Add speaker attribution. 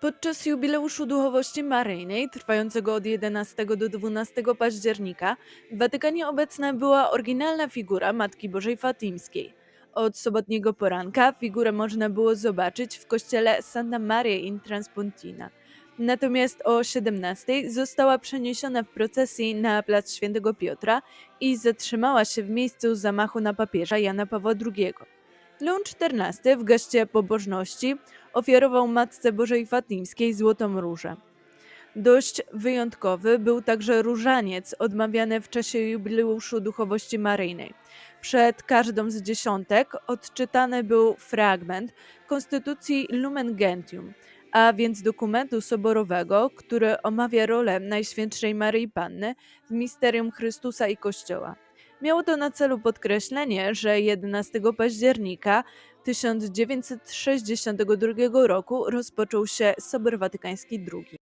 Speaker 1: Podczas jubileuszu duchowości maryjnej, trwającego od 11 do 12 października, w Watykanie obecna była oryginalna figura Matki Bożej Fatimskiej. Od sobotniego poranka figurę można było zobaczyć w kościele Santa Maria in Transpontina. Natomiast o 17 została przeniesiona w procesji na plac Świętego Piotra i zatrzymała się w miejscu zamachu na papieża Jana Pawła II. Leon XIV w geście pobożności ofiarował Matce Bożej Fatimskiej złotą różę. Dość wyjątkowy był także różaniec odmawiany w czasie jubileuszu duchowości maryjnej. Przed każdą z dziesiątek odczytany był fragment Konstytucji Lumen Gentium, a więc dokumentu soborowego, który omawia rolę Najświętszej Maryi Panny w misterium Chrystusa i Kościoła. Miało to na celu podkreślenie, że 11 października 1962 roku rozpoczął się Sobor Watykański II.